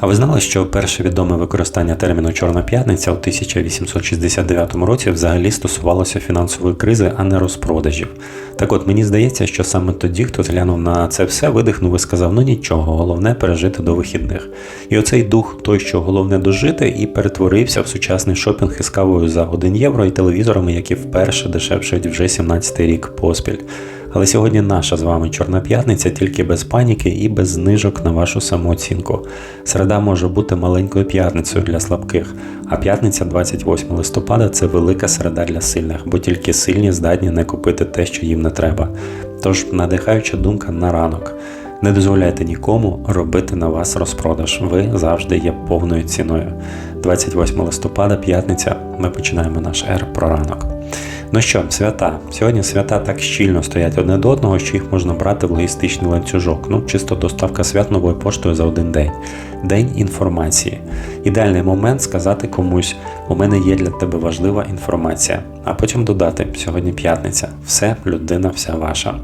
А ви знали, що перше відоме використання терміну Чорна п'ятниця у 1869 році взагалі стосувалося фінансової кризи, а не розпродажів. Так от мені здається, що саме тоді хтось глянув на це все, видихнув і сказав: ну нічого, головне пережити до вихідних. І оцей дух, той, що головне дожити, і перетворився в сучасний шопінг із кавою за 1 євро і телевізорами, які вперше дешевшають вже 17-й рік поспіль. Але сьогодні наша з вами Чорна п'ятниця тільки без паніки і без знижок на вашу самооцінку. Середа може бути маленькою п'ятницею для слабких, а п'ятниця 28 листопада це велика середа для сильних, бо тільки сильні здатні не купити те, що їм не треба. Тож надихаюча думка на ранок. Не дозволяйте нікому робити на вас розпродаж. Ви завжди є повною ціною. 28 листопада, п'ятниця. Ми починаємо наш ер про ранок. Ну що, свята. Сьогодні свята так щільно стоять одне до одного, що їх можна брати в логістичний ланцюжок. Ну, чисто доставка свят новою поштою за один день. День інформації. Ідеальний момент сказати комусь: у мене є для тебе важлива інформація. А потім додати: сьогодні п'ятниця, все, людина, вся ваша.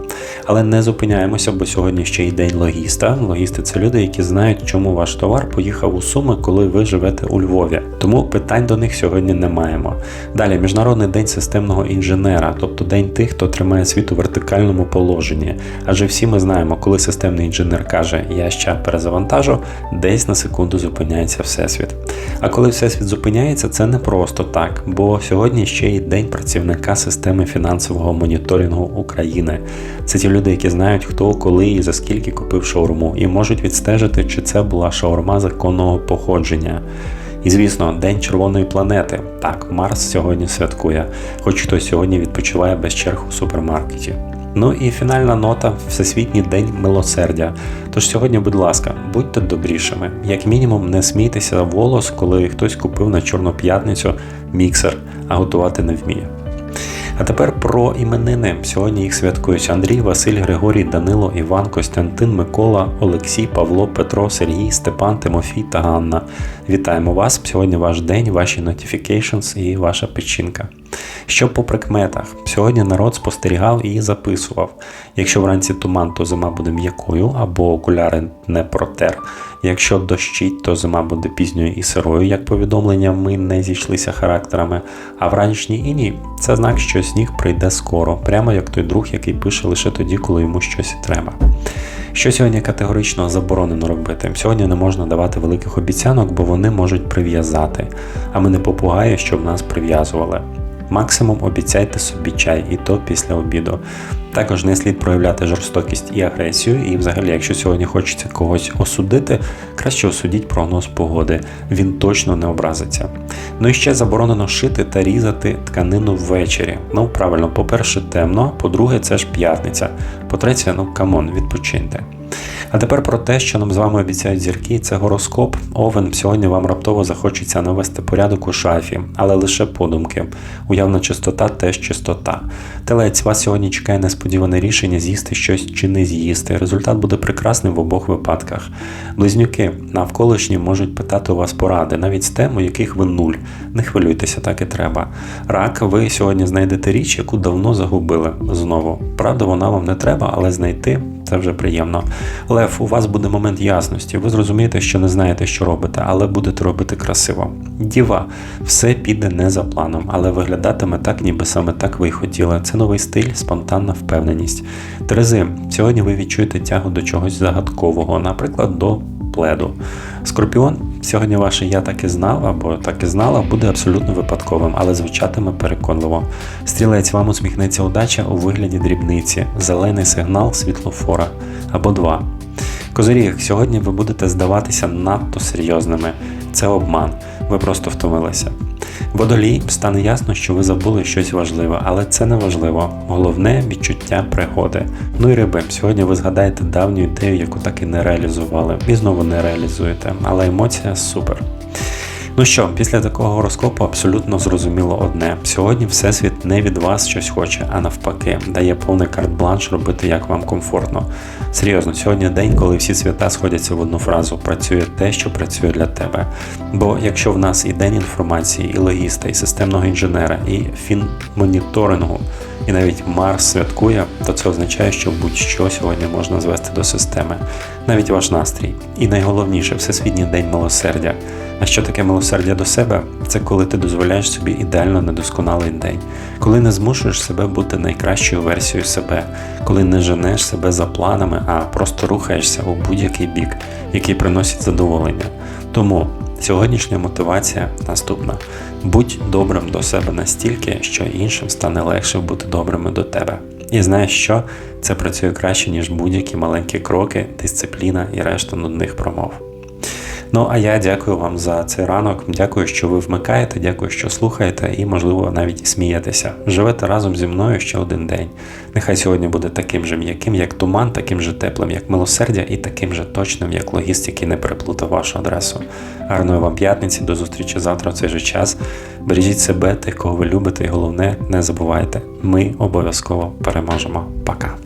Але не зупиняємося, бо сьогодні ще й день логіста. Логісти це люди, які знають, чому ваш товар поїхав у Суми, коли ви живете у Львові. Тому питань до них сьогодні не маємо. Далі, Міжнародний день системного інженера, тобто день тих, хто тримає світ у вертикальному положенні. Адже всі ми знаємо, коли системний інженер каже Я ще перезавантажу, десь на секунду зупиняється всесвіт. А коли всесвіт зупиняється, це не просто так, бо сьогодні ще й день працівника системи фінансового моніторингу України. Це ті люди, які знають, хто, коли і за скільки купив шаурму, і можуть відстежити, чи це була шаурма законного походження. І звісно, День червоної планети. Так, Марс сьогодні святкує, хоч хтось сьогодні відпочиває без черг у супермаркеті. Ну і фінальна нота Всесвітній день милосердя. Тож сьогодні, будь ласка, будьте добрішими. Як мінімум, не смійтеся волос, коли хтось купив на Чорну п'ятницю міксер, а готувати не вміє. А тепер про іменини. Сьогодні їх святкують Андрій, Василь, Григорій, Данило, Іван, Костянтин, Микола, Олексій, Павло, Петро, Сергій, Степан, Тимофій та Ганна. Вітаємо вас! Сьогодні ваш день, ваші notifications і ваша печінка. Що по прикметах? Сьогодні народ спостерігав і записував. Якщо вранці туман, то зима буде м'якою або окуляри не протер. Якщо дощить, то зима буде пізньою і сирою, як повідомлення, ми не зійшлися характерами. А вранішній іній це знак, що сніг прийде скоро, прямо як той друг, який пише лише тоді, коли йому щось треба. Що сьогодні категорично заборонено робити? Сьогодні не можна давати великих обіцянок, бо вони можуть прив'язати. А ми не попугаї, щоб нас прив'язували. Максимум обіцяйте собі чай, і то після обіду. Також не слід проявляти жорстокість і агресію, і взагалі, якщо сьогодні хочеться когось осудити, краще осудіть прогноз погоди, він точно не образиться. Ну і ще заборонено шити та різати тканину ввечері. Ну, правильно, по-перше, темно, по-друге, це ж п'ятниця. По-третє, ну камон, відпочиньте. А тепер про те, що нам з вами обіцяють зірки, це гороскоп. Овен сьогодні вам раптово захочеться навести порядок у шафі, але лише подумки. Уявна чистота теж чистота. Телець вас сьогодні чекає несподіване рішення з'їсти щось чи не з'їсти. Результат буде прекрасним в обох випадках. Близнюки навколишні можуть питати у вас поради, навіть з тем, у яких ви нуль. Не хвилюйтеся, так і треба. Рак, ви сьогодні знайдете річ, яку давно загубили знову. Правда, вона вам не треба, але знайти це вже приємно. Лев, у вас буде момент ясності. Ви зрозумієте, що не знаєте, що робите, але будете робити красиво. Діва, все піде не за планом, але виглядатиме так, ніби саме так ви й хотіли. Це новий стиль, спонтанна впевненість. Терези, сьогодні ви відчуєте тягу до чогось загадкового, наприклад, до пледу. Скорпіон, сьогодні ваше я так і знав або так і знала буде абсолютно випадковим, але звучатиме переконливо. Стрілець вам усміхнеться удача у вигляді дрібниці, зелений сигнал світлофора або два. Козиріг, сьогодні ви будете здаватися надто серйозними. Це обман, ви просто втомилися. Водолій стане ясно, що ви забули щось важливе, але це не важливо. Головне відчуття пригоди. Ну і риби, сьогодні ви згадаєте давню ідею, яку так і не реалізували, і знову не реалізуєте, але емоція супер. Ну що, після такого гороскопу абсолютно зрозуміло одне: сьогодні Всесвіт не від вас щось хоче, а навпаки, дає повний карт-бланш робити як вам комфортно. Серйозно, сьогодні день, коли всі свята сходяться в одну фразу: працює те, що працює для тебе. Бо якщо в нас і день інформації, і логіста, і системного інженера, і фінмоніторингу, і навіть Марс святкує, то це означає, що будь-що сьогодні можна звести до системи, навіть ваш настрій. І найголовніше Всесвітній день милосердя. А що таке милосердя до себе? Це коли ти дозволяєш собі ідеально недосконалий день, коли не змушуєш себе бути найкращою версією себе, коли не женеш себе за планами, а просто рухаєшся у будь-який бік, який приносить задоволення. Тому сьогоднішня мотивація наступна: будь добрим до себе настільки, що іншим стане легше бути добрими до тебе. І знаєш що? Це працює краще, ніж будь-які маленькі кроки, дисципліна і решта нудних промов. Ну а я дякую вам за цей ранок. Дякую, що ви вмикаєте, дякую, що слухаєте, і, можливо, навіть смієтеся. Живете разом зі мною ще один день. Нехай сьогодні буде таким же м'яким, як туман, таким же теплим, як милосердя, і таким же точним, як логіст, який не переплутав вашу адресу. Гарної вам п'ятниці, до зустрічі завтра в цей же час. Бережіть себе, тих, кого ви любите, і головне, не забувайте, ми обов'язково переможемо. Пока.